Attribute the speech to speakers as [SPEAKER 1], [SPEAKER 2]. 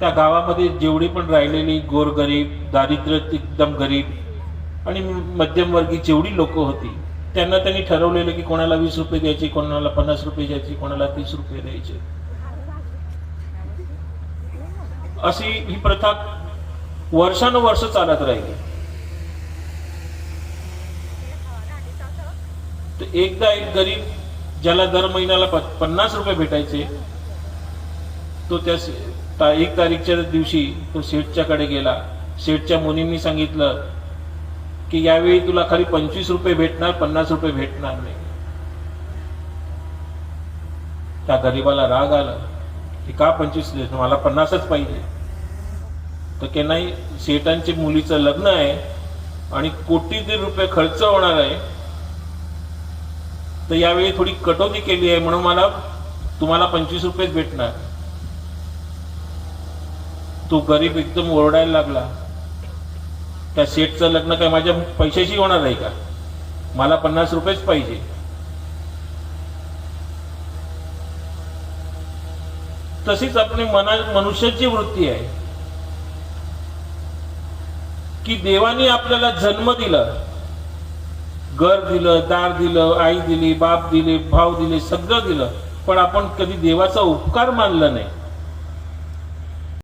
[SPEAKER 1] त्या गावामध्ये जेवढी पण राहिलेली गोरगरीब दारिद्र्य एकदम गरीब आणि मध्यमवर्गीय जेवढी लोक होती त्यांना त्यांनी ठरवलेलं की कोणाला वीस रुपये द्यायचे कोणाला पन्नास रुपये द्यायचे कोणाला तीस रुपये द्यायचे. अशी ही प्रथा वर्षानुवर्ष चालत राहिली. तर एकदा एक गरीब ज्याला दर महिन्याला पन्नास रुपये भेटायचे तो त्या ता- एक तारीखच्या दिवशी तो शेठच्याकडे गेला. शेठच्या मुनींनी सांगितलं की यावेळी तुला खाली पंचवीस रुपये भेटणार पन्नास रुपये भेटणार नाही. त्या गरीबाला राग आला. की का पंचवीस मला पन्नासच पाहिजे. तर की नाही शेठांच्या मुलीचं लग्न आहे आणि कोटी रुपये खर्च होणार आहे. तर यावेळी थोडी कटोती केली आहे म्हणून मला तुम्हाला पंचवीस रुपयेच भेटणार. तो गरीब एकदम ओरडायला लागला. त्या शेठचं लग्न काय माझ्या पैशाशी होणार आहे का? मला पन्नास रुपयेच पाहिजे. तशीच आपली मना मनुष्याची वृत्ती आहे. की देवाने आपल्याला जन्म दिला. घर दिलं दार दिलं आई दिली बाप दिले भाव दिले सगळं दिलं. पण आपण कधी देवाचा उपकार मानला नाही.